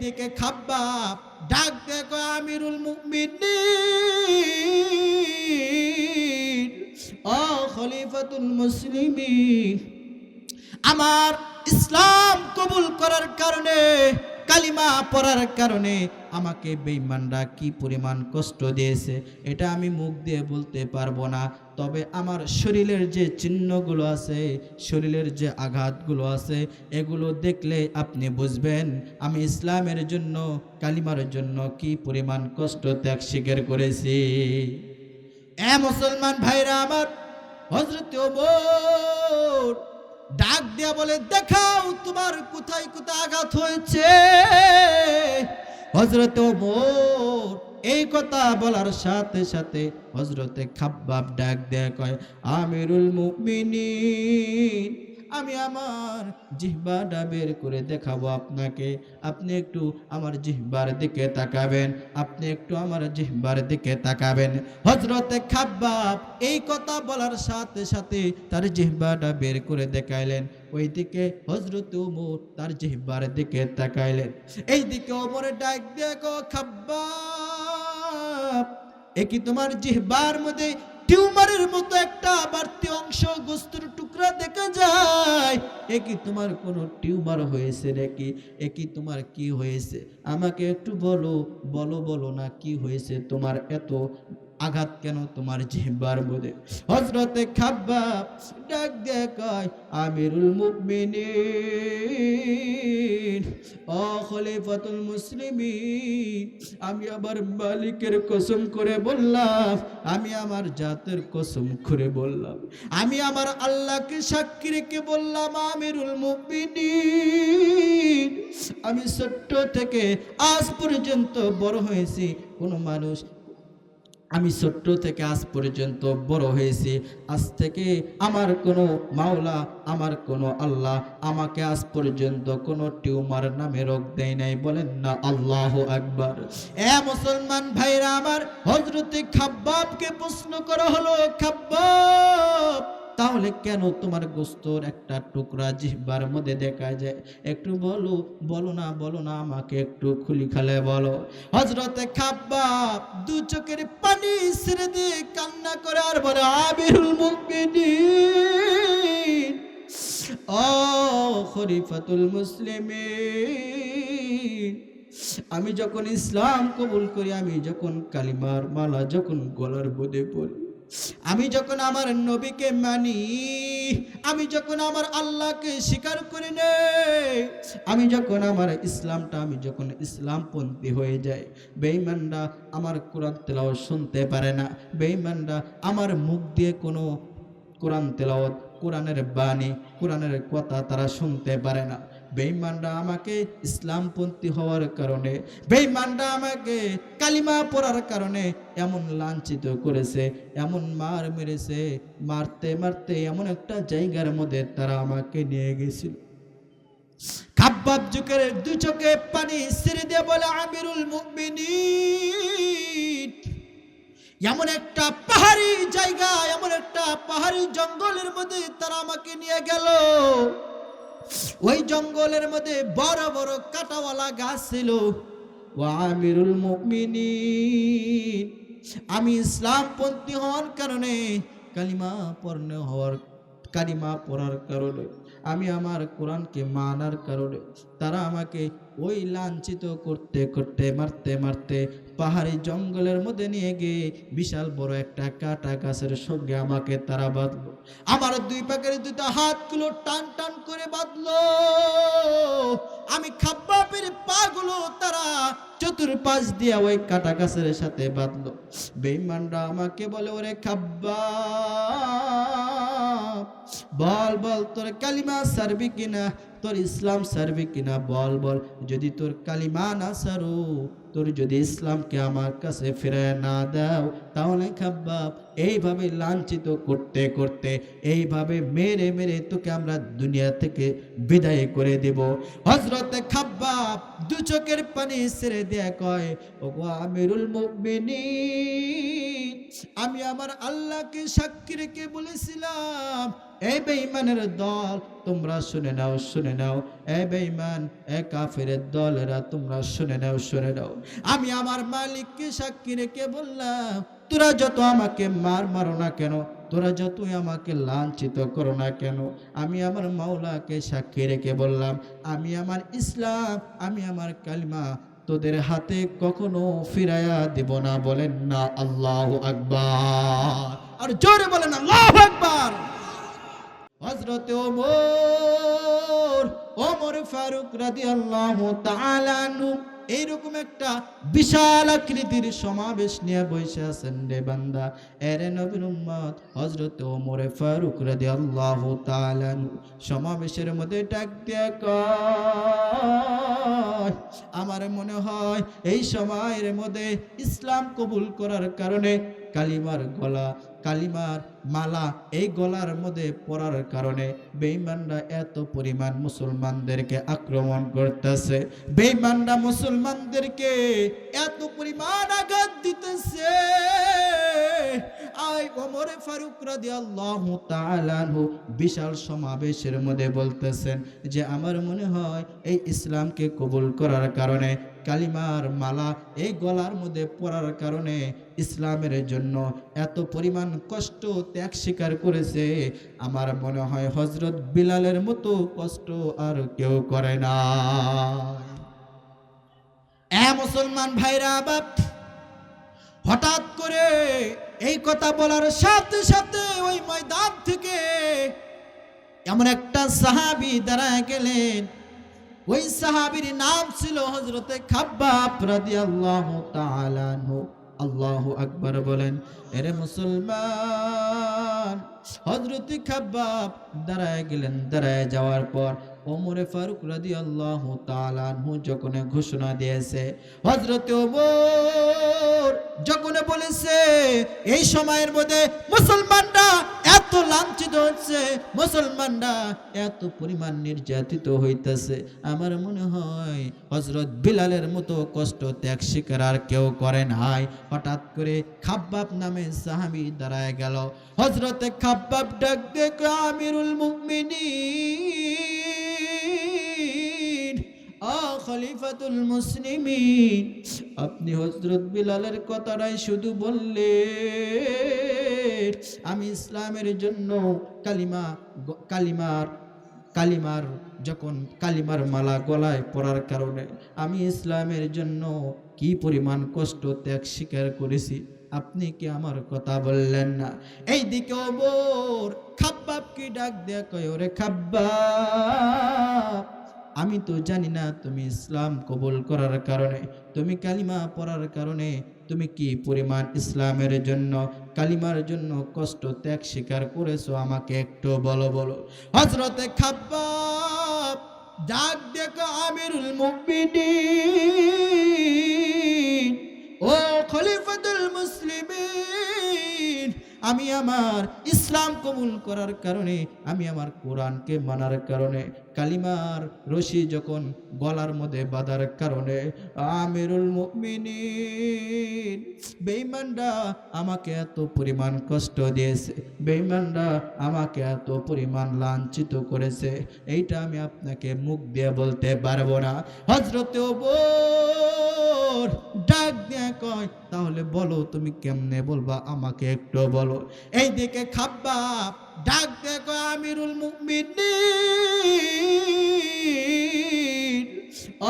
দিকে খাব্বা ডাক দেখো আমিরুল মুমিনিন। ও খলিফাতুল মুসলিমিন। আমার ইসলাম কবুল করার কারণে কালিমা পড়ার কারণে আমাকে বেঈমানরা কি পরিমাণ কষ্ট দিয়েছে, এটা আমি মুখ দিয়ে বলতে পারব না। তবে আমার শরীরের যে চিহ্নগুলো আছে, শরীরের যে আঘাতগুলো আছে, এগুলো দেখলে আপনি বুঝবেন, আমি ইসলামের জন্য, কালিমার জন্য কি পরিমাণ কষ্ট ত্যাগ স্বীকার করেছি। এ মুসলমান ভাইরা আমার হজরত ডাক দিয়া বলে, দেখাও তোমার কোথায় কোথায় আঘাত হয়েছে? হজরত ওমর এই কথা বলার সাথে সাথে হজরতে খাব্বাব ডাক দেয়া কয়, আমিরুল মুমিনিন আমি আমার জিহ্বাটা বের করে দেখাবো আপনাকে। আপনি একটু আমার জিহ্বার দিকে তাকাবেন। আপনি একটু আমার জিহ্বার দিকে তাকাবেন। হজরতে খাব্বাব এই কথা বলার সাথে সাথে তার জিহ্বাটা বের করে দেখাইলেন। ওই দিকে হজরত উমর তার জিহ্বার দিকে তাকাইলেন। এই দিকে ওমরে ডাক দেখো খাব্বাব, এ কি তোমার জিহ্বার মধ্যে টিউমারের মতো একটা বাড়তি অংশ গোস্তের টুকরা দেখা যায়। এ কি তোমার কোনো টিউমার হয়েছে নাকি? এ কি তোমার কি হয়েছে? আমাকে একটু বলো বলো বলো না কি হয়েছে? তোমার এত আঘাত কেন তোমার জিহ্বার মধ্যে হজরতে খাব্বাব ডাক দিয়ে কয়, আমিরুল মুমিনিন, ও খলিফাতুল মুসলিমিন, আমি আমার মালিকের কসম করে বললাম, আমি আমার জাতের কসম করে বললাম, আমি আমার আল্লাহকে সাক্ষী রেখে বললাম, আমিরুল মুমিনিন। আমি ছোট্ট থেকে আজ পর্যন্ত বড় হয়েছি, কোনো মানুষ আমি ছোট্ট থেকে আজ পর্যন্ত বড় হয়েছি। আজ থেকে আমার কোনো মাওলা, আমার কোনো আল্লাহ আমাকে আজ পর্যন্ত কোনো টিউমার নামে রোগ দেয় নাই। বলেন না, আল্লাহ আকবার। এ মুসলমান ভাইরা আমার হজরতে খাব্বাবকে প্রশ্ন করা হলো, খাব্বাব! তাহলে কেন তোমার গোস্তর একটা টুকরা জিহ্বার মধ্যে দেখা যায়? একটু বলো বলো না বলো না, আমাকে একটু খুলি খালে বলো। হজরতে খাব্বাব দু চোখের পানি ছেড়ে দিয়ে কান্না করে আর বলে আবিরুল মুমিনিন, ও খরিফাতুল মুসলিমিন, আমি যখন ইসলাম কবুল করি, আমি যখন কালিমার মালা, যখন গলার বোধে পড়ি আমি যখন আমার নবীকে মানি, আমি যখন আমার আল্লাহকে স্বীকার করি নেই আমি যখন আমার ইসলামটা, আমি যখন ইসলামপন্থী হয়ে যাই, বেঈমানরা আমার কোরআন তেলাওয়াত শুনতে পারে না। বেঈমানরা আমার মুখ দিয়ে কোনো কোরআন তেলাওয়াত, কোরআনের বাণী, কোরআনের কথা তারা শুনতে পারে না। বেঈমানরা আমাকে ইসলামপন্থী হওয়ার কারণে, বেঈমানরা আমাকে কালিমা পড়ার কারণে এমন লাঞ্ছিত করেছে, এমন মার মেরেছে, মারতে মারতে এমন একটা জায়গার মধ্যে তারা আমাকে নিয়ে গেছিল। খাব্বাব যুগের দুই চোখে পানি ছেড়ে দিয়ে বলে, আমিরুল মুমিনিন। এমন একটা পাহাড়ি জায়গা, এমন একটা পাহাড়ি জঙ্গলের মধ্যে তারা আমাকে নিয়ে গেল। ওই জঙ্গলের মধ্যে বড় বড় কাটাওয়ালা গাছ ছিল। আমিরুল মুমিনিন। আমি ইসলামপন্থী হওয়ার কারণে কালিমা পর্ণ হওয়ার, কালিমা পড়ার কারণে। আমি আমার কোরআনকে মানার কারণে তারা আমাকে ওই লাঞ্ছিত করতে করতে, মারতে মারতে পাহাড়ি জঙ্গলের মধ্যে নিয়ে গিয়ে বিশাল বড় একটা কাটা গাছের সঙ্গে আমাকে তারা বাঁধলো। আমার দুই পাকের দুইটা হাতগুলো টান টান করে বাঁধলো। আমি খাব্বাবের পাগুলো তারা চতুর্পাশ দিয়ে ওই কাটা গাছের সাথে বাঁধলো। বেইমানরা আমাকে বলে, ওরে খাব্বা বল বল, তোর কালিমা সারবি কিনা? তোর ইসলাম সারবি কিনা? বল বল, যদি তোর কালিমা না সারু, তোর যদি ইসলামকে আমার কাছে ফিরে না দাও, তাহলে খাব্বাব, এইভাবে লাঞ্ছিত করতে করতে, এইভাবে মেরে মেরে তোকে আমরা দুনিয়া থেকে বিদায় করে দেব। হজরতে খাব্বাব দু চোখের পানি ছেড়ে দেয়া কয় ও গো আমিরুল আমি আমার আল্লাহকে সাক্ষী রেখে বলেছিলাম এই বেঈমানের দল, তোমরা শুনে নাও শুনে নাও। এ বেঈমান, এ কাফের দলেরা, তোমরা শুনে নাও শুনে নাও। আমি আমার মালিককে সাক্ষী রেখে বললাম, তোরা যত আমাকে মার, মারো না কেন? তোরা যতই আমাকে লাঞ্ছিত করো না কেন? আমি আমার মাওলাকে সাক্ষী রেখে বললাম, আমি আমার ইসলাম, আমি আমার কালিমা তোদের হাতে কখনো ফিরাইয়া দিব না। বলেন না, আল্লাহ আকবার। আর জোরে বলেন, আল্লাহ আকবার! হজরত ওমর ওমর ফারুক রাদিয়াল্লাহু তাআলা তালানু এইরকম একটা বিশাল আকৃতির সমাবেশ নিয়ে বসে আছেন রে বান্দা। এরে নবীর উম্মত হযরত ওমর ফারুক রাদিয়াল্লাহু তাআলা আনহু, সমাবেশের মধ্যে ডাক আমার মনে হয় এই সময়ের মধ্যে ইসলাম কবুল করার কারণে কালিমার গলা, কালিমার মালা, এই গলার মধ্যে পড়ার কারণে বেঈমানরা এত পরিমাণ মুসলমানদেরকে আক্রমণ করতেছে। বেঈমানরা মুসলমানদেরকে এত পরিমাণ আঘাত দিতেছে। আই ওমরে ফারুক রাদিয়াল্লাহু তাআলা বিশাল সমাবেশের মধ্যে বলতেছেন যে, আমার মনে হয় এই ইসলামকে কবুল করার কারণে কালিমার মালা এই গলার মধ্যে পড়ার কারণে ইসলামের জন্য এত পরিমাণ কষ্ট ত্যাগ স্বীকার করেছে। আমার মনে হয় হজরত বিলালের মতো কষ্ট আর কেউ করে না। মুসলমান ভাইরা, বাপ, হঠাৎ করে এই কথা বলার সাথে সাথে ওই ময়দান থেকে এমন একটা সাহাবি দাঁড়ায় গেলেন। ওই সাহাবীর নাম ছিল হজরতে আল্লাহু আকবার বলেন, এরে মুসলমান হজরতে খাব্বাব দাঁড়ায় গেলেন, দাঁড়ায় যাওয়ার পর ওমরে ফারুক রাদিয়াল্লাহু তাআলা আনহু যখন ঘোষণা দিয়েছে হজরতে ওমর যখন বলেছে, এই সময়ের মধ্যে মুসলমানরা এত লাঞ্ছিত হচ্ছে, মুসলমানরা এত পরিমাণ নির্যাতিত হইতেছে। আমার মনে হয় হজরত বিলালের মতো কষ্ট ত্যাগ শিকার আর কেউ করে নাই। হঠাৎ করে খাব্বাব নামে সাহাবি দাঁড়ায় গেল। হজরতে খাব্বাব ডাক, দেখ আমিরুল আ খলিফাতুল মুসলিমিন। আপনি হজরত বিলালের কথাটাই শুধু বললেন। আমি ইসলামের জন্য কালিমা, কালিমার কালিমার যখন কালিমার মালা গলায় পড়ার কারণে আমি ইসলামের জন্য কি পরিমাণ কষ্ট, ত্যাগ স্বীকার করেছি, আপনি কি আমার কথা বললেন না? এই দিকে ওবর খাব্বাব কি ডাক দেয়া? কয়, ওরে খাব্বাব, আমি তো জানি না তুমি ইসলাম কবুল করার কারণে, তুমি কালিমা পড়ার কারণে তুমি কি পরিমাণ ইসলামের জন্য, কালিমার জন্য কষ্ট ত্যাগ স্বীকার করেছ? আমাকে একটু বলো বলো। হজরতে খাব্বাব ডাক দেখো আমিরুল মুমিনিন, ও খলিফাতুল মুসলিমিন আমি আমার ইসলাম কবুল করার কারণে, আমি আমার কোরআনকে মানার কারণে, কালিমার রশি যখন গলার মধ্যে বাঁধার কারণে, আমিরুল মুমিনিন, বেঈমানরা আমাকে এত পরিমাণ কষ্ট দিয়েছে, বেঈমানরা আমাকে এত পরিমাণ লাঞ্ছিত করেছে, এইটা আমি আপনাকে মুখ দিয়ে বলতে পারব না। হজরতে ওবর ডাক দিয়ে কয়, তাহলে বলো তুমি কেমনে বলবা? আমাকে একটু বলো। এই দিকে খাব্বা ডাক দিয়ে কয়, আমিরুল মুমিনিন,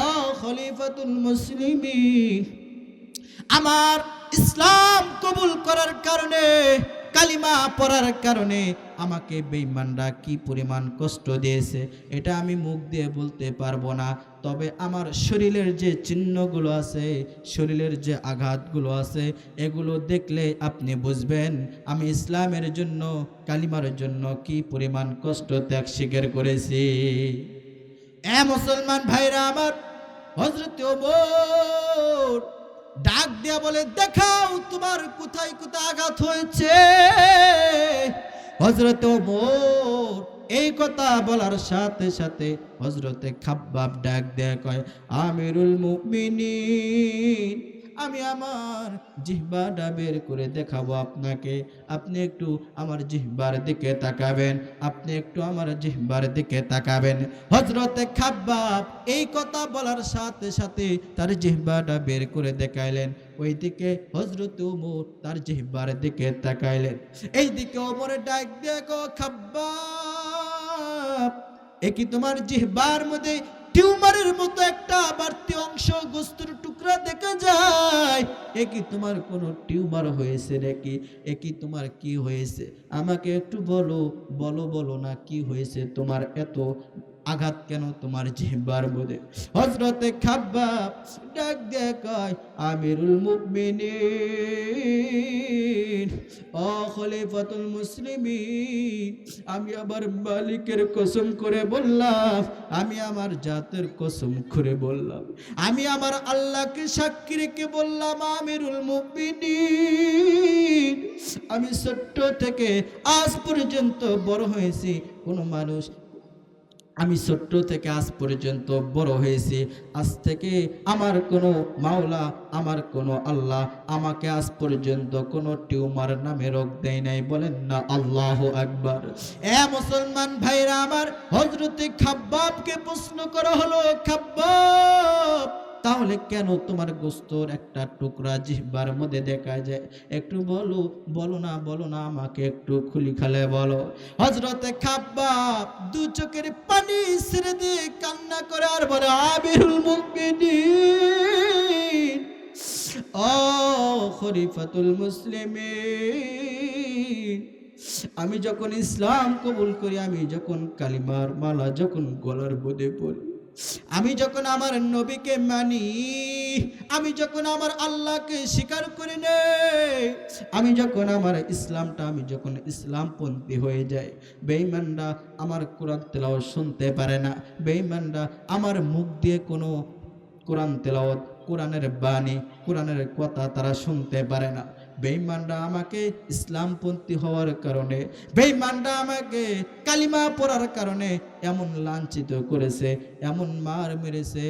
ও খলিফাতুল মুসলিমিন, আমার ইসলাম কবুল করার কারণে কালিমা পড়ার কারণে আমাকে বেঈমানরা কি পরিমাণ কষ্ট দিয়েছে, এটা আমি মুখ দিয়ে বলতে পারব না। তবে আমার শরীরের যে চিহ্নগুলো আছে, শরীরের যে আঘাতগুলো আছে, এগুলো দেখলে আপনি বুঝবেন আমি ইসলামের জন্য, কালিমার জন্য কি পরিমাণ কষ্ট ত্যাগ স্বীকার করেছি। এ মুসলমান ভাইরা আমার হজরত ডাক দেয়া বলে, দেখাও তোমার কোথায় কোথায় আঘাত হয়েছে? হজরত এই কথা বলার সাথে সাথে হজরতে খাব্বাব ডাক দেয়া কয়, আমিরুল মুমিনিন আমি আমার জিহ্বাটা বের করে দেখাবো আপনাকে। আপনি একটু আমার জিহ্বার দিকে তাকাবেন। আপনি একটু আমার জিহ্বার দিকে তাকাবেন। হজরতে খাব্বাব এই কথা বলার সাথে সাথে তার জিহ্বাটা বের করে দেখাইলেন। ওই দিকে হজরত উমর তার জিহ্বার দিকে তাকাইলেন। এই দিকে ওমরে ডাক দেখো খাব্বাব, এ কি তোমার জিহ্বার মধ্যে টিউমারের মতো একটা বাড়তি অংশ গোস্তের টুকরা দেখা যায়, এ কি তোমার কোনো টিউমার হয়েছে নাকি? এ কি তোমার কি হয়েছে? আমাকে একটু বলো বলো বলো না কি হয়েছে? তোমার এত আঘাত কেন তোমার জিহ্বার মধ্যে হজরতে খাব্বাব ডাক দেখায় আমিরুল মুমিনিন, ও খলিফাতুল মুসলিমিন, আমি আবার মালিকের কসম করে বললাম, আমি আমার জাতের কসম করে বললাম, আমি আমার আল্লাহকে সাক্ষী রেখে বললাম, আমিরুল মুমিনিন, আমি ছোট্ট থেকে আজ পর্যন্ত বড় হয়েছি, কোনো মানুষ আমি ছোট্ট থেকে আজ পর্যন্ত বড় হয়েছি। আজ থেকে আমার কোনো মাওলা, আমার কোনো আল্লাহ আমাকে আজ পর্যন্ত কোনো টিউমার নামে রোগ দেয় নাই। বলেন না, আল্লাহ আকবার। এ মুসলমান ভাইরা আমার হজরতে খাব্বাবকে প্রশ্ন করা হলো, খাব্বাব! তাহলে কেন তোমার গোস্তর একটা টুকরা জিহ্বার মধ্যে দেখা যায়? একটু বলো বলো না বলো না, আমাকে একটু খুলি খালে বলো। হজরতে খাব্বাব দু চোখের পানি ছেড়ে দিয়ে কান্না করে আর বলে আবিরুল মুমিনিন, ও খরিফাতুল মুসলিমিন, আমি যখন ইসলাম কবুল করি, আমি যখন কালিমার মালা, যখন গলার বোধে পড়ি আমি যখন আমার নবীকে মানি, আমি যখন আমার আল্লাহকে স্বীকার করি নে, আমি যখন আমার ইসলামটা, আমি যখন ইসলামপন্থী হয়ে যায় বেঈমানরা আমার কোরআন তেলাওয়াত শুনতে পারে না। বেঈমানরা আমার মুখ দিয়ে কোনো কোরআন তেলাওয়াত, কোরআনের বাণী, কোরআনের কথা তারা শুনতে পারে না। বেঈমানরা আমাকে ইসলামপন্থী হওয়ার কারণে, বেঈমানরা আমাকে কালিমা পড়ার কারণে এমন লাঞ্ছিত করেছে, এমন মার মেরেছে,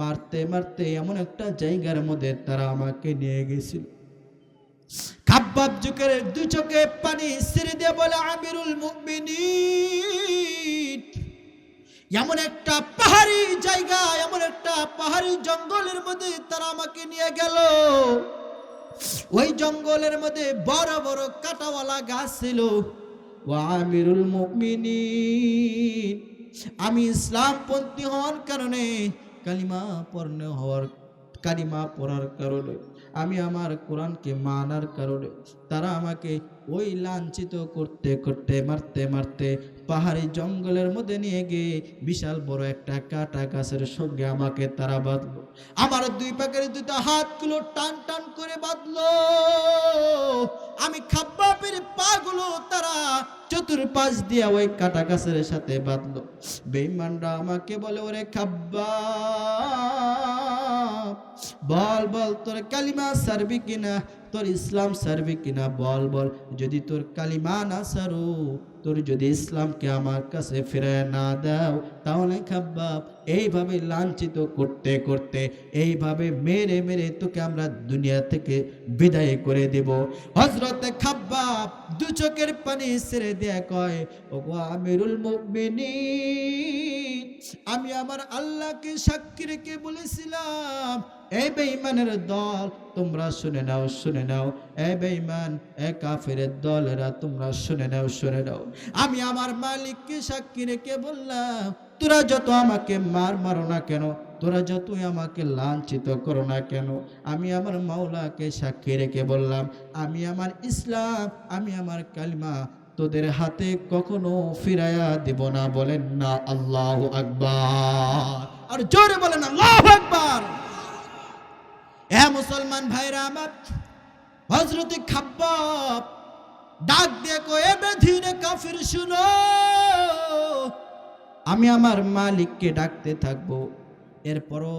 মারতে মারতে এমন একটা জায়গার মধ্যে তারা আমাকে নিয়ে গেছিল। খাব্বাব যুগের দু চোখে পানি ছেড়ে দিয়ে বলে, আমিরুল মুমিনিন। এমন একটা পাহাড়ি জায়গা, এমন একটা পাহাড়ি জঙ্গলের মধ্যে তারা আমাকে নিয়ে গেল। ওই জঙ্গলের মধ্যে বড় বড় কাটাওয়ালা গাছ ছিল। আমিরুল মুমিনিন। আমি ইসলামপন্থী হওয়ার কারণে কালিমা পর্ণ হওয়ার, কালিমা পড়ার কারণে, আমি আমার কোরআনকে মানার কারণে, তারা আমাকে ওই লাঞ্ছিত করতে করতে, মারতে মারতে পাহাড়ি জঙ্গলের মধ্যে নিয়ে গিয়ে বিশাল বড় একটা কাটা গাছের সঙ্গে আমাকে তারা বাঁধলো। আমার দুই পাকের দুইটা হাতগুলো টান টান করে বাঁধলো। আমি খাব্বাবের পাগুলো তারা চতুর্পাশ দিয়া ওই কাটা গাছের সাথে বাঁধলো। বেইমানরা আমাকে বলে, ওরে খাব্বা বল বল, তোর কালিমা সারবি কিনা? তোর ইসলাম সারবি কিনা বল বল। যদি তোর কালিমা না সারু, তোর যদি ইসলামকে আমার কাছে ফিরে না দাও, তাহলে খাব্বাব, এইভাবে লাঞ্ছিত করতে করতে, এইভাবে মেরে মেরে তোকে আমরা দুনিয়া থেকে বিদায় করে দেব। হজরতে খাব্বাব দু চোখের পানি ছেড়ে দেয়া কয় ও গো আমিরুল মুমিনিন, আমি আমার আল্লাহকে সাক্ষী রেখে বলেছিলাম এই বেঈমানের দল, তোমরা শুনে নাও শুনে নাও। এ বেঈমান, এ কাফেরের দলেরা, তোমরা শুনে নাও শুনে নাও। আমি আমার মালিককে সাক্ষী রেখে বললাম, তোরা যত আমাকে মার, মারো না কেন? তোরা যতই আমাকে লাঞ্ছিত করো না কেন? আমি আমার মাওলাকে সাক্ষী রেখে বললাম, আমি আমার ইসলাম, আমি আমার কালিমা তোদের হাতে কখনো ফিরাইয়া দেব না। বলেন না, আল্লাহ আকবার। আর জোরে বলেন, আল্লাহ আকবার! মুসলমান ভাইরা আমার হজরতে খাব্বাব ডাক দিয়ে কয়ে বেধিনে কাফির শুনো, আমি আমার মালিককে ডাকতে থাকব। এরপরও,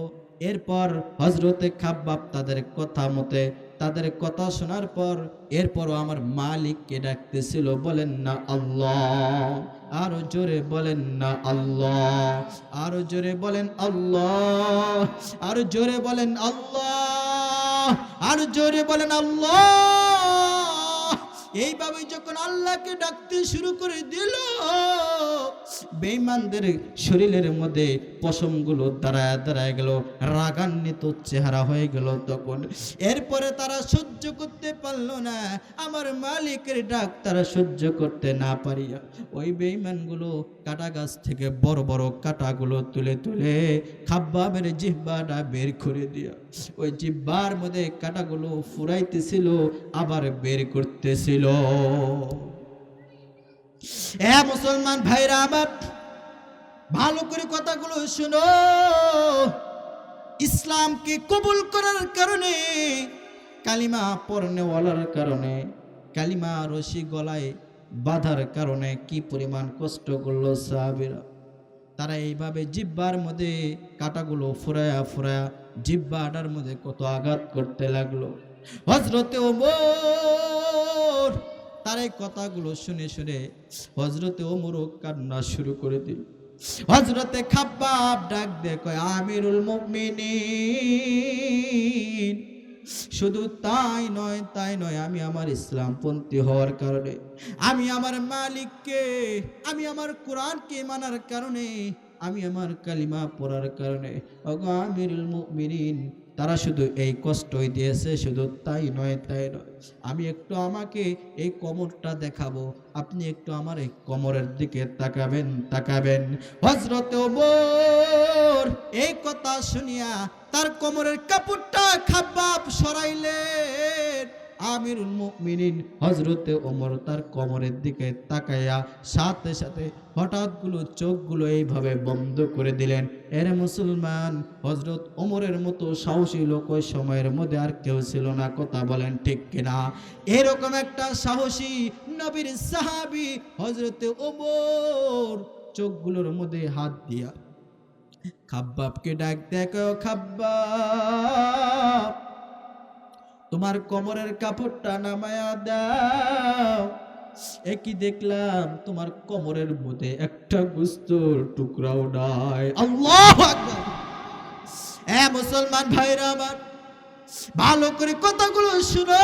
এরপর হজরতে খাব্বাব তাদের কথা মতে, তাদের কথা শোনার পর এরপরও আমার মালিককে ডাকতেছিল, বলেন না আল্লাহ। আরও জোরে বলেন না আল্লাহ। আরও জোরে বলেন আল্লাহ। আরও জোরে বলেন আল্লাহ। আর জোরে বলেন, আল্লাহ। এইভাবে যখন আল্লাহকে ডাকতে শুরু করে দিল, বেঈমানদের শরীরের মধ্যে পশমগুলো দাঁড়ায় দাঁড়ায় গেল, রাগান্বিত চেহারা হয়ে গেল তখন। এরপরে তারা সহ্য করতে পারল না, আমার মালিকের ডাক তারা সহ্য করতে না পারিয়া ওই বেঈমানগুলো কাটা গাছ থেকে বড় বড় কাটাগুলো তুলে তুলে খাব্বাবের জিহ্বাটা বের করে দিয়া ওই জিহ্বার মধ্যে কাটাগুলো ফুরাইতেছিল, আবার বের করতেছিল। মুসলমান ভাইরা আমার, ভালো করে কথাগুলো শুনো। ইসলামকে কবুল করার কারণে, কালিমা পরনে পড়নেওয়ালার কারণে, কালিমা রশি গলায় বাঁধার কারণে কি পরিমাণ কষ্ট করল সাহাবিরা? তারা এইভাবে জিব্বার মধ্যে কাটাগুলো ফুরায়া ফুরায়া জিব্বা আটার মধ্যে কত আঘাত করতে লাগল। হজরতে ওমর তার এই কথাগুলো শুনে শুনে হজরতে ওমরও কান্না শুরু করে দিল। হজরতে খাব্বাব ডাক দে কয়, আমিরুল মুমিনিন। শুধু তাই নয় তাই নয়, আমি আমার ইসলামপন্থী হওয়ার কারণে, আমি আমার মালিককে, আমি আমার কোরআনকে মানার কারণে, আমি আমার কালিমা পড়ার কারণে অগামিরুল মুমিনিন তারা শুধু এই কষ্টই দিয়েছে, শুধু তাই নয় তাই নয়। আমি একটু আমাকে এই কোমরটা দেখাবো। আপনি একটু আমার এই কোমরের দিকে তাকাবেন তাকাবেন। হজরত এই কথা শুনিয়া তার কোমরের কাপড়টা খাবাব সরাইলেন। আমিরুল মুমিনিন হজরতে ওমর তার কোমরের দিকে তাকাইয়া সাথে সাথে হঠাৎগুলো চোখগুলো এইভাবে বন্ধ করে দিলেন। এর মুসলমান হজরত ওমরের মতো সাহসী লোক ওই সময়ের মধ্যে আর কেউ ছিল না, কথা বলেন ঠিক কিনা? এরকম একটা সাহসী নবীর সাহাবি হজরতে ওমর চোখগুলোর মধ্যে হাত দিয়া খাব্বাবকে ডাক, দেখো খাব্বাব তোমার কোমরের কাপড়টা নামায়া দাও। একই দেখলাম তোমার কোমরের মধ্যে একটা গুস্তর টুকরাও নাই। আল্লাহ এ মুসলমান ভাইরা আমার, ভালো করে কথাগুলো শুনো।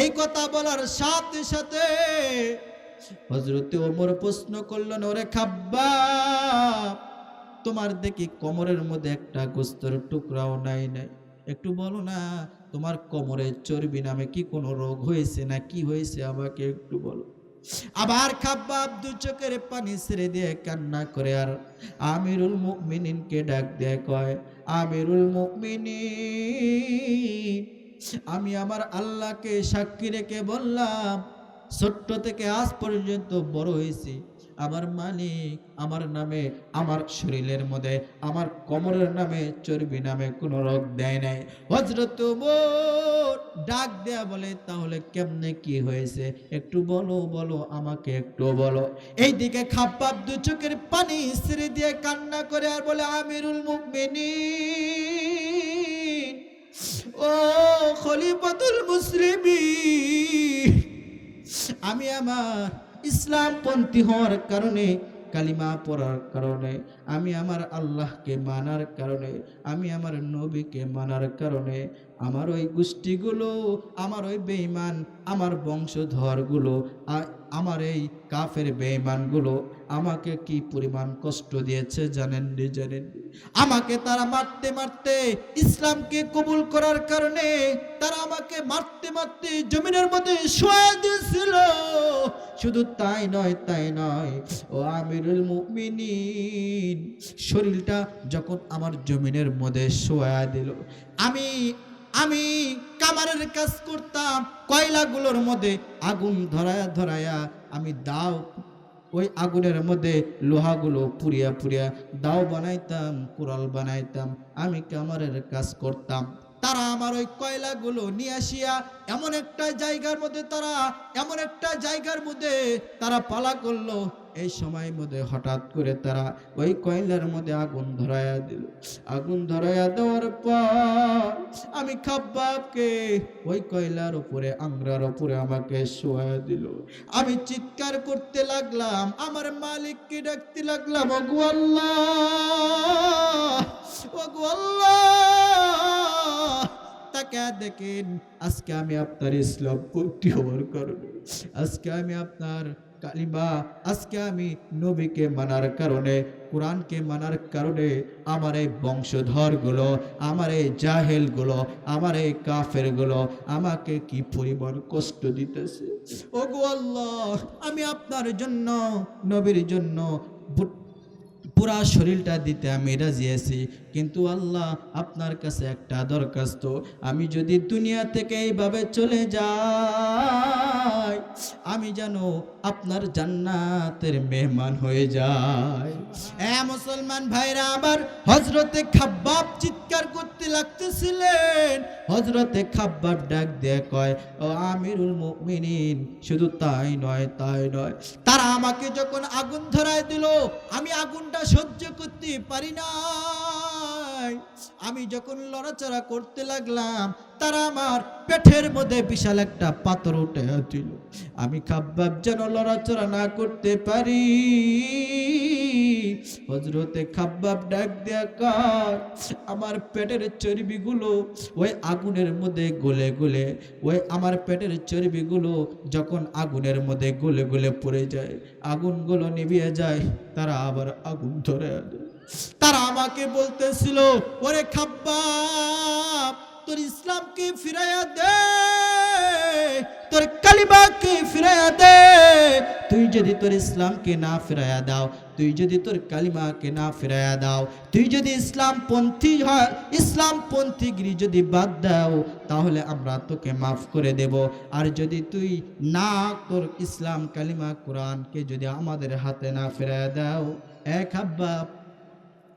এই কথা বলার সাথে সাথে হজরতে ওমর প্রশ্ন করলেন ওরে খাব্বা, তোমার দেখি কোমরের মধ্যে একটা গোস্তর টুকরাও নাই নাই। একটু বলো না, তোমার কোমরে চর্বি নামে কি কোনো রোগ হয়েছে না কি হয়েছে? আমাকে একটু বলো। আবার খাব্বাব দু চোখের পানি ছেড়ে দিয়ে কান্না করে আর আমিরুল মুকমিনিনকে ডাক দিয়ে কয়, আমিরুল মুকমিনিন আমি আমার আল্লাহকে সাক্ষী রেখে বললাম, ছোট্ট থেকে আজ পর্যন্ত বড় হয়েছি। আমার মালিক, আমার নামে, আমার শরীরের মধ্যে, আমার কোমরের নামে চর্বি নামে কোনো রোগ দেয় নাই। হজরত ডাক দেয়া বলে, তাহলে কেমনে কি হয়েছে? একটু বলো বলো, আমাকে একটু বলো। এইদিকে খাপ্পাব দু চোখের পানি ছেড়ে দিয়ে কান্না করে আর বলে, আমিরুল মুকমিনিন ও খলিফাতুল মুসলিমিন, আমি আমার ইসলামপন্থী হওয়ার কারণে, কালিমা পড়ার কারণে, আমি আমার আল্লাহকে মানার কারণে, আমি আমার নবীকে মানার কারণে, আমার ওই গোষ্ঠীগুলো, আমার ওই বেঈমান, আমার বংশধরগুলো আমার এই কাফের বেঈমানগুলো আমাকে কি পরিমাণ কষ্ট দিয়েছে জানেন নি, জানেন আমাকে তারা মারতে মারতে ইসলামকে কবুল করার কারণে তারা আমাকে মারতে মারতে জমিনের মধ্যে শোয়া দিয়েছিল। শুধু তাই নয় তাই নয়, ও আমিরুল মুমিনিন, শরীরটা যখন আমার জমিনের মধ্যে শোয়া দিল। আমি আমি কামারের কাজ করতাম, কয়লাগুলোর মধ্যে আগুন ধরায়া ধরায়া আমি দাও ওই আগুনের মধ্যে লোহাগুলো পুড়িয়া পুড়িয়া দাও বানাইতাম কুড়াল বানাইতাম আমি কামারের কাজ করতাম। তারা আমার ওই কয়লাগুলো নিয়ে আসিয়া এমন একটা জায়গার মধ্যে তারা, এমন একটা জায়গার মধ্যে তারা পালা করল। এই সময়ের মধ্যে হঠাৎ করে তারা ওই কয়লার মধ্যে আগুন ধরাইয়া দিল। আগুন ধরাইয়া দেওয়ার পর আমি খাব্বাবকে ওই কয়লার উপরে, আংরার উপরে আমাকে শোয়া দিল। আমি চিৎকার করতে লাগলাম, আমার মালিককে ডাকতে লাগলাম, ওগো আল্লাহ! ওগো আল্লাহ! আজকে আমি আপনার ইসলাম পন্থী হওয়ার কারণে, আজকে আমি আপনার কালিমা, আজকে আমি নবীকে মানার কারণে, কোরআনকে মানার কারণে আমার এই বংশধরগুলো, আমার এই জাহেলগুলো, আমার এই কাফেরগুলো আমাকে কি পরিমাণ কষ্ট দিতেছে? ও গো আল্লাহ, আমি আপনার জন্য, নবীর জন্য পুরা শরীরটা দিতে আমি রাজি আছি। কিন্তু আল্লাহ আপনার কাছে একটা দরখাস্ত, আমি যদি দুনিয়া থেকে এইভাবে চলে যাই, আমি যেন আপনার জান্নাতের মেহমান হয়ে যাই। এ মুসলমান ভাইরা আবার হজরতে খাব্বাব চিৎকার করতে লাগতেছিলেন। হজরতে খাব্বাব ডাক দিয়ে কয়, ও আমিরুল মুমিনিন, শুধু তাই নয় তাই নয়। তারা আমাকে যখন আগুন ধরায় দিল, আমি আগুনটা সহ্য করতে পারি নাই আমি যখন লড়াচড়া করতে লাগলাম, তারা আমার পেটের মধ্যে বিশাল একটা পাথর উঠে দিল। আমি খাব্বাব যেন লড়াচড়া না করতে পারি। হজরতে খাব্বাব ডাক দেয়া কার আমার পেটের চর্বিগুলো ওই আগুনের মধ্যে গলে গলে, ওই আমার পেটের চর্বিগুলো যখন আগুনের মধ্যে গলে গলে পড়ে যায়, আগুনগুলো নিভিয়ে যায়, তারা আবার আগুন ধরে আনে। তারা আমাকে বলতেছিল, ওরে খাব্বাব, তোর ইসলামকে ফিরাইয়া দে, তোর কালিমাকে ফিরাইয়া দে। তুই যদি তোর ইসলামকে না ফিরাইয়া দাও, তুই যদি তোর কালিমাকে না ফিরাইয়া দাও, তুই যদি ইসলাম পন্থী হয় ইসলাম পন্থীগিরি যদি বাদ দাও, তাহলে আমরা তোকে মাফ করে দেব। আর যদি তুই না তোর ইসলাম কালিমা কোরআনকে যদি আমাদের হাতে না ফিরাইয়া দাও এক হাব্বা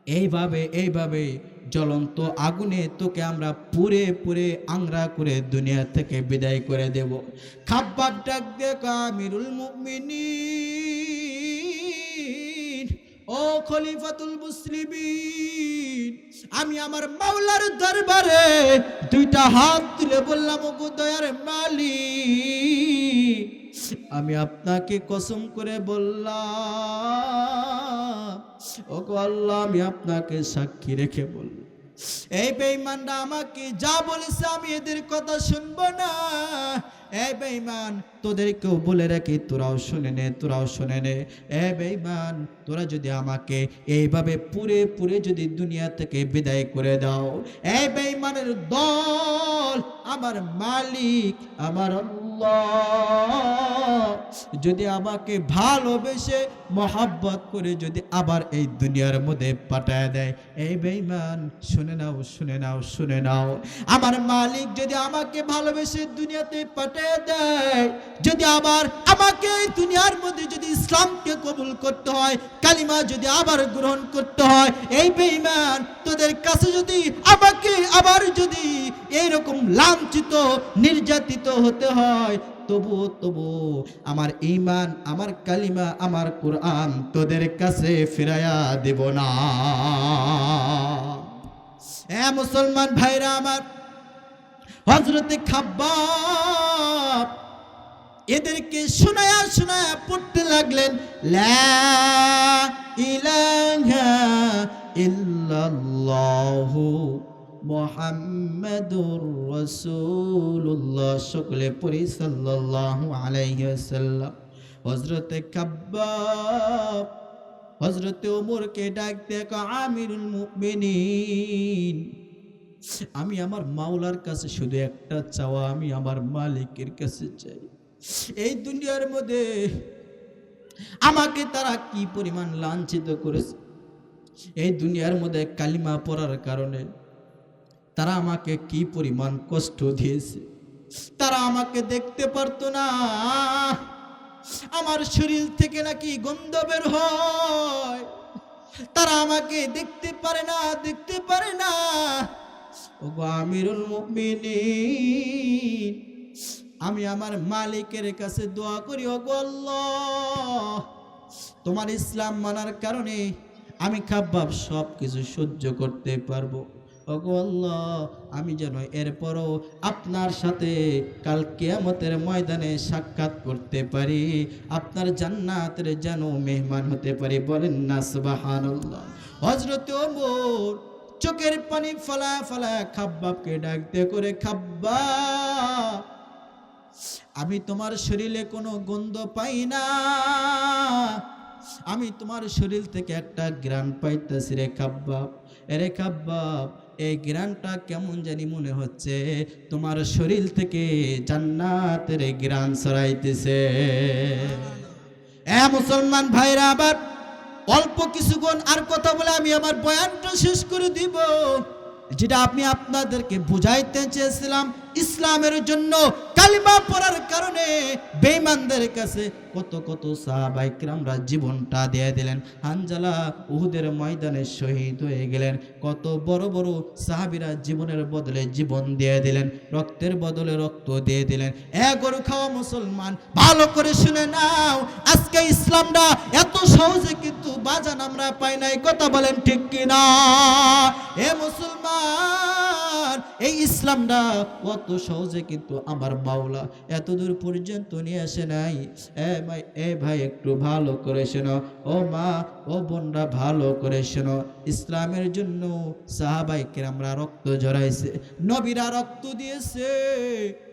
এইভাবে এইভাবে জ্বলন্ত আগুনে তোকে আমরা পুরে পুরে আংরা করে দুনিয়া থেকে বিদায় করে দেব। খাব্বার ডাক আমিরুল মুমিনিন, ও খলিফাতুল মুসলিমিন। আমি আমার মাওলার দরবারে দুইটা হাত তুলে বললাম, ওগো দয়ার মালিক আমি আপনাকে কসম করে বললাম ও আল্লাহ, আমি আপনাকে সাক্ষী রেখে বললাম। এই বেঈমানরা আমাকে যা বলেছে আমি এদের কথা শুনব না। এই বেঈমান, তোদেরকেও বলে রাখি, তোরাও শুনে নে, তোরাও শুনে নে। এ বেঈমান, তোরা যদি আমাকে এইভাবে পুরে পুরে যদি দুনিয়া থেকে বিদায় করে দাও এই বেঈমানের দল, আমার মালিক, আমার যদি আমাকে ভালোবেসে, মহাব্বত করে যদি আবার এই দুনিয়ার মধ্যে পাঠায় দেয় এই বেঈমান, শুনে নাও শুনে নাও শুনে নাও। আমার মালিক যদি আমাকে ভালোবেসে দুনিয়াতে পাঠিয়ে দেয়। যদি আবার আমাকে দুনিয়ার মধ্যে যদি ইসলামকে কবুল করতে হয়, কালিমা যদি আবার গ্রহণ করতে হয়, এই বেঈমান তোদের কাছে যদি, আমাকে আবার যদি এইরকম লাঞ্ছিত, নির্যাতিত হতে হয় তবু তবু আমার ইমান আমার কালিমা, আমার কোরআন তোদের কাছে ফিরাইয়া দেব না। হ্যাঁ মুসলমান ভাইরা আমার হজরতে খাব্বাব এদেরকে শোনায়া শোনায়া পড়তে লাগলেন ইল্লাল্লাহু মোহাম্মদুর রসুল্লাহ সকলে পড়ি, সাল্লাল্লাহু আলাইহি ওয়াসাল্লাম। হযরতে কাব্বাব হযরতে ওমরকে ডাক দেখো আমিরুল মুমিনিন। আমি আমার মাওলার কাছে শুধু একটা চাওয়া, আমি আমার মালিকের কাছে চাই। এই দুনিয়ার মধ্যে আমাকে তারা কি পরিমাণ লাঞ্ছিত করেছে? এই দুনিয়ার মধ্যে কালিমা পড়ার কারণে তারা আমাকে কি পরিমাণ কষ্ট দিয়েছে? তারা আমাকে দেখতে পারতো না। আমার শরীর থেকে নাকি গন্ধ বের হয়। তারা আমাকে দেখতে পারে না, দেখতে পারে না। আমি আমার মালিকের কাছে দোয়া করি ও আল্লাহ। তোমার ইসলাম মানার কারণে আমি খাব্বাব সব কিছু সহ্য করতে পারব। আমি যেন এরপরও আপনার সাথে কাল কেয়ামতের ময়দানে সাক্ষাৎ করতে পারি, আপনার জান্নাতের যেন মেহমান হতে পারি, বলেন না সুবহানাল্লাহ। হজরত চোখের পানি ফলা ফলা খাব্বাবকে ডাকতে করে, খাব্বা, আমি তোমার শরীরে কোনো গন্ধ পাই না। আমি তোমার শরীর থেকে একটা গ্রান পাইতেছি রে খাব্বাব। এরে খাব্বাব, এই গ্রানটা কেমন জানি মনে হচ্ছে, তোমার শরীর থেকে জান্নাতের গ্রান সরাইতেছে এ মুসলমান ভাইরা, আবার অল্প কিছুক্ষণ আর কথা বলে আমি আমার বয়ানটা শেষ করে দিব। যেটা আমি আপনাদেরকে বুঝাইতে চেয়েছিলাম, ইসলামের জন্য কালিমা পড়ার কারণে বেঈমানদের কাছে কত কত সাহাবাইকরামরা জীবনটা দিয়ে দিলেন। হানজালা উহুদের ময়দানে শহীদ হয়ে গেলেন। কত বড় বড় সাহাবিরা জীবনের বদলে জীবন দিয়ে দিলেন। রক্তের বদলে রক্ত দিয়ে দিলেন। এ গরু খাওয়া মুসলমান, ভালো করে শুনে নাও। আজকে ইসলামটা এত সহজে কিন্তু বাজান আমরা পাই নাই। কথা বলেন ঠিক কিনা? এ মুসলমান এই ইসলামটা অত সহজে কিন্তু আমার মাওলা এত দূর পর্যন্ত নিয়ে আসে নাই। এ ভাই এ ভাই, একটু ভালো করে শোনো। ও মা, ও বোনরা ভালো করে শোনো। ইসলামের জন্য সাহাবাই আমরা রক্ত জড়াইছে নবীরা রক্ত দিয়েছে।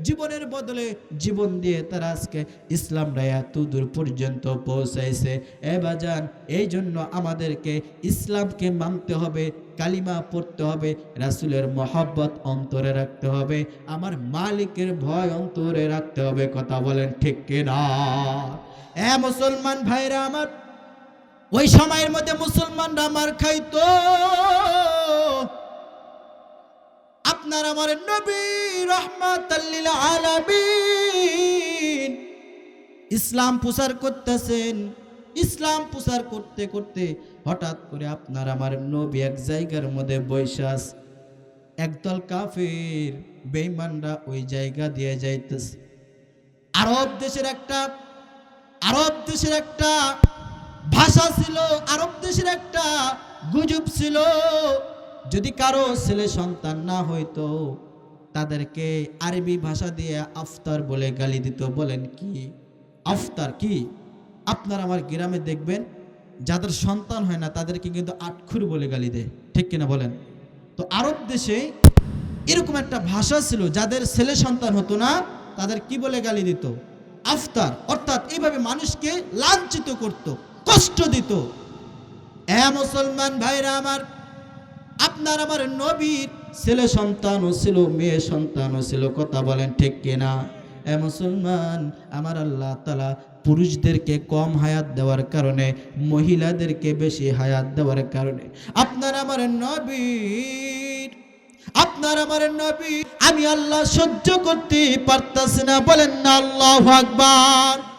জীবনের বদলে জীবন দিয়ে তারা আজকে ইসলামটা এত দূর পর্যন্ত পৌঁছাইছে। এ বাজান এই জন্য আমাদেরকে ইসলামকে মানতে হবে। কালিমা পড়তে হবে, রাসুলের মহব্বত অন্তরে রাখতে হবে, আমার মালিকের ভয় অন্তরে রাখতে হবে, কথা বলেন ঠিক কিনা? এ মুসলমান ভাইরা আমার, ওই সময়ের মধ্যে মুসলমানরা আমার খাইতো। আপনার আমার নবী রহমাতাল্লিল আলামিন ইসলাম প্রচার করতেছেন, ইসলাম প্রচার করতে করতে হঠাৎ করে আপনার আমার নবী এক জায়গার মধ্যে বৈশাস একদল কাফের বেঈমানরা ওই জায়গা দিয়ে যাইতেছে। আরব দেশের একটা, আরব দেশের একটা ভাষা ছিল, আরব দেশের একটা গুজব ছিল। যদি কারও ছেলে সন্তান না হইতো, তাদেরকে আরবি ভাষা দিয়ে আফতার বলে গালি দিত। বলেন কি? আফতার কি? আপনার আমার গ্রামে দেখবেন যাদের সন্তান হয় না, তাদেরকে কিন্তু আটখুর বলে গালি দেয়। ঠিক কিনা বলেন? তো আরব দেশে এরকম একটা ভাষা ছিল, যাদের ছেলে সন্তান হতো না, তাদের কি বলে গালি দিত? আফতার, অর্থাৎ এইভাবে মানুষকে লাঞ্ছিত করত, কষ্ট দিত। এ মুসলমান ভাইরা আমার, আপনার আমার নবীর ছেলে সন্তানও ছিল, মেয়ে সন্তানও ছিল, কথা বলেন ঠিক কিনা? এ মুসলমান, আমার আল্লাহ তালা পুরুষদেরকে কম হায়াত দেওয়ার কারণে, মহিলাদেরকে বেশি হায়াত দেওয়ার কারণে। আপনার আমার নবীর, আপনার আমার নবী আমি আল্লাহ সহ্য করতে পারতাছি না, বলেন না আল্লাহ আকবার।